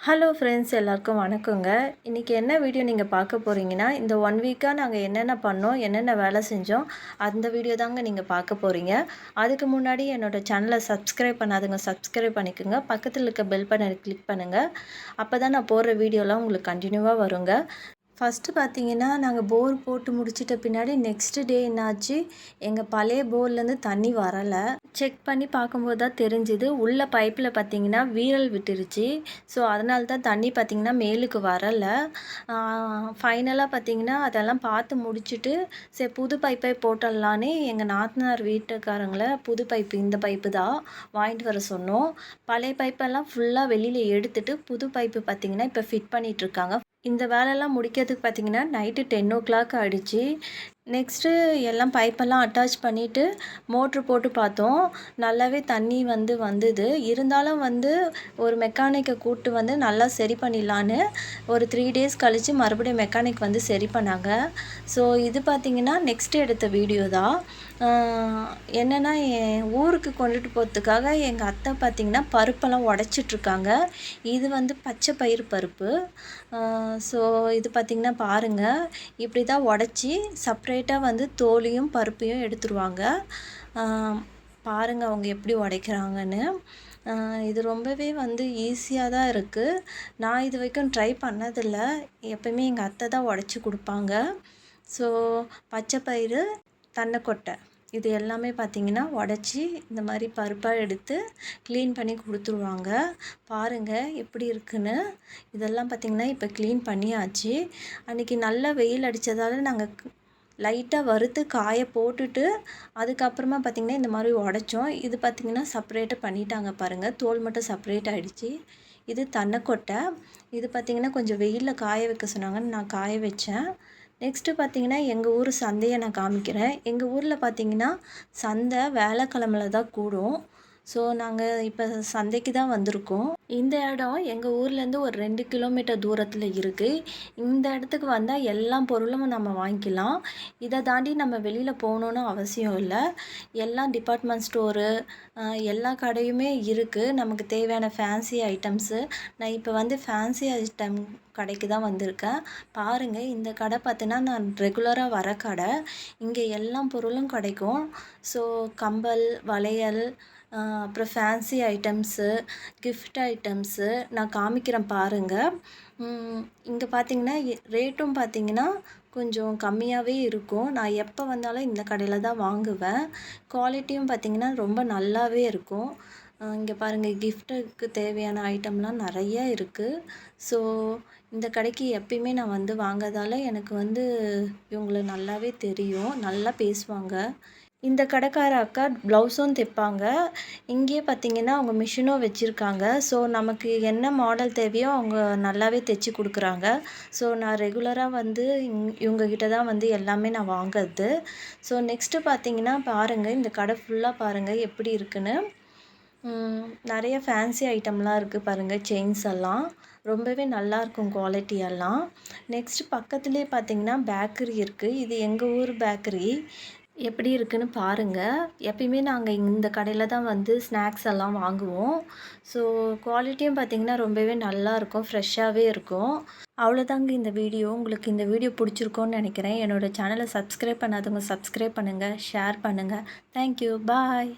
Hello friends எல்லாருக்கும் வணக்கங்க. இன்றைக்கி என்ன வீடியோ நீங்கள் பார்க்க போகிறீங்கன்னா இந்த ஒன் வீக்காக நாங்கள் என்னென்ன பண்ணோம் என்னென்ன வேலை செஞ்சோம் அந்த வீடியோ தாங்க நீங்கள் பார்க்க போகிறீங்க அதுக்கு முன்னாடி என்னோடய சேனலை சப்ஸ்கிரைப் பண்ணாதுங்க சப்ஸ்கிரைப் பண்ணிக்கோங்க. பக்கத்தில் இருக்க பெல் பட்டனை கிளிக் பண்ணுங்கள் அப்போ தான் நான் போடுற வீடியோலாம் உங்களுக்கு கண்டினியூவாக வருங்க. ஃபஸ்ட்டு பார்த்தீங்கன்னா நாங்கள் போர் போட்டு முடிச்சிட்ட பின்னாடி நெக்ஸ்ட்டு டே என்னாச்சு? எங்கள் பழைய போர்லேருந்து தண்ணி வரலை. செக் பண்ணி பார்க்கும்போது தான் தெரிஞ்சுது. உள்ள பைப்பில் பார்த்தீங்கன்னா வீரல் விட்டுருச்சு. ஸோ அதனால தான் தண்ணி பார்த்திங்கன்னா மேலுக்கு வரலை. ஃபைனலாக பார்த்தீங்கன்னா அதெல்லாம் பார்த்து முடிச்சுட்டு சரி புது பைப்பை போட்டுடலான்னு எங்கள் நாத்தனார் வீட்டுக்காரங்களை புது பைப்பு இந்த பைப்பு தான் வாங்கிட்டு வர சொன்னோம். பழைய பைப்பெல்லாம் ஃபுல்லாக வெளியில் எடுத்துட்டு புது பைப்பு பார்த்திங்கன்னா இப்போ ஃபிட் பண்ணிகிட்ருக்காங்க இந்த வேலைலாம் முடிக்கிறதுக்கு பார்த்திங்கன்னா நைட்டு டென் ஓ கிளாக் ஆகிடுச்சி நெக்ஸ்ட்டு எல்லாம் பைப்பெல்லாம் அட்டாச் பண்ணிவிட்டு மோட்ரு போட்டு பார்த்தோம். நல்லாவே தண்ணி வந்து வந்தது. இருந்தாலும் வந்து ஒரு மெக்கானிக்கை கூப்பிட்டு வந்து நல்லா சரி பண்ணிடலான்னு ஒரு த்ரீ டேஸ் கழித்து மறுபடியும் மெக்கானிக் வந்து சரி பண்ணாங்க. ஸோ இது பார்த்திங்கன்னா நெக்ஸ்ட் எடுத்த வீடியோ தான் என்னென்னா என் ஊருக்கு கொண்டுட்டு போகிறதுக்காக எங்கள் அத்தை பார்த்திங்கன்னா பருப்பெல்லாம் உடச்சிட்ருக்காங்க இது வந்து பச்சை பயிர் பருப்பு. ஸோ இது பார்த்திங்கன்னா பாருங்கள் இப்படி தான் உடச்சி செப்ரேட்டாக வந்து தோலையும் பருப்பையும் எடுத்துருவாங்க. பாருங்கள் அவங்க எப்படி உடைக்கிறாங்கன்னு. இது ரொம்பவே வந்து ஈஸியாக தான் இருக்குது நான் இது வரைக்கும் ட்ரை பண்ணதில்லை. எப்போயுமே எங்கள் அத்தை தான் உடச்சி கொடுப்பாங்க. ஸோ பச்சை பயிறு தன்னைக்கொட்டை. இது எல்லாமே பார்த்திங்கன்னா உடச்சி இந்த மாதிரி பருப்பாக எடுத்து க்ளீன் பண்ணி கொடுத்துருவாங்க. பாருங்கள் எப்படி இருக்குன்னு. இதெல்லாம் பார்த்திங்கன்னா இப்போ க்ளீன் பண்ணியாச்சு. அன்றைக்கி நல்லா வெயில் அடித்ததால் நாங்கள் லைட்டாக வறுத்து காய போட்டுட்டு அதுக்கப்புறமா பார்த்திங்கன்னா இந்த மாதிரி உடச்சோம். இது பார்த்திங்கன்னா செப்பரேட்டாக பண்ணிட்டாங்க பாருங்கள் தோல் மட்டும் செப்பரேட் ஆகிடுச்சி இது தன்னைக்கொட்டை. இது பார்த்திங்கன்னா கொஞ்சம் வெயிலில் காய வைக்க சொன்னாங்கன்னு நான் காய வச்சேன். நெக்ஸ்ட்டு பார்த்தீங்கன்னா எங்கள் ஊர் சந்தையை நான் காமிக்கிறேன். எங்கள் ஊரில் பார்த்தீங்கன்னா சந்தை வேலைக்கிழமைல தான் கூடும். ஸோ நாங்கள் இப்போ சந்தைக்கு தான் வந்திருக்கோம். இந்த இடம் எங்கள் ஊர்லேருந்து ஒரு ரெண்டு கிலோமீட்டர் தூரத்தில் இருக்குது இந்த இடத்துக்கு வந்தால் எல்லா பொருளும் நம்ம வாங்கிக்கலாம். இதை தாண்டி நம்ம வெளியில் போகணுன்னு அவசியம் இல்லை. எல்லா டிபார்ட்மெண்ட் ஸ்டோரு எல்லா கடையுமே இருக்குது நமக்கு தேவையான ஃபேன்சி ஐட்டம்ஸு நான் இப்போ வந்து ஃபேன்சி ஐட்டம் கடைக்கு தான் வந்திருக்கேன். பாருங்கள் இந்த கடை பார்த்தீங்கன்னா நான் ரெகுலராக வர கடை. இங்கே எல்லா பொருளும் கிடைக்கும். ஸோ கம்பல் வளையல் அப்புறம் ஃபேன்சி ஐட்டம்ஸு கிஃப்ட் ஐட்டம்ஸு நான் காமிக்கிறேன் பாருங்கள் இங்கே பார்த்தீங்கன்னா ரேட்டும் பார்த்தீங்கன்னா கொஞ்சம் கம்மியாகவே இருக்கும். நான் எப்போ வந்தாலும் இந்த கடையில் தான் வாங்குவேன். குவாலிட்டியும் பார்த்திங்கன்னா ரொம்ப நல்லாவே இருக்கும். இங்கே பாருங்கள் கிஃப்ட்டுக்கு தேவையான ஐட்டம்லாம் நிறைய இருக்குது ஸோ இந்த கடைக்கு எப்பயுமே நான் வந்து வாங்கதால் எனக்கு வந்து இவங்களை நல்லாவே தெரியும். நல்லா பேசுவாங்க. இந்த கடைக்கார அக்கா ப்ளவுஸும் தைப்பாங்க. இங்கேயே பார்த்தீங்கன்னா அவங்க மிஷினும் வச்சுருக்காங்க. ஸோ நமக்கு என்ன மாடல் தேவையோ அவங்க நல்லாவே தைச்சி கொடுக்குறாங்க. ஸோ நான் ரெகுலராக வந்து இங் இவங்கக்கிட்ட தான் வந்து எல்லாமே நான் வாங்கிறது. ஸோ நெக்ஸ்ட்டு பார்த்தீங்கன்னா பாருங்கள் இந்த கடை ஃபுல்லாக பாருங்கள் எப்படி இருக்குன்னு. நிறைய ஃபேன்சி ஐட்டம்லாம் இருக்குது பாருங்கள் செயின்ஸ் எல்லாம். ரொம்பவே நல்லாயிருக்கும் குவாலிட்டி எல்லாம். நெக்ஸ்ட் பக்கத்துலேயே பார்த்தீங்கன்னா பேக்கரி இருக்குது இது எங்கள் ஊர் பேக்கரி எப்படி இருக்குன்னு பாருங்கள் எப்பயுமே நாங்கள் இந்த கடையில் தான் வந்து ஸ்நாக்ஸ் எல்லாம் வாங்குவோம். ஸோ குவாலிட்டியும் பார்த்திங்கன்னா ரொம்பவே நல்லாயிருக்கும் ஃப்ரெஷ்ஷாகவே இருக்கும். அவ்வளோதாங்க இந்த வீடியோ. உங்களுக்கு இந்த வீடியோ பிடிச்சிருக்கோன்னு நினைக்கிறேன். என்னோடய சேனலை சப்ஸ்கிரைப் பண்ணாதவங்க சப்ஸ்கிரைப் பண்ணுங்கள் ஷேர் பண்ணுங்கள் தேங்க்யூ பாய்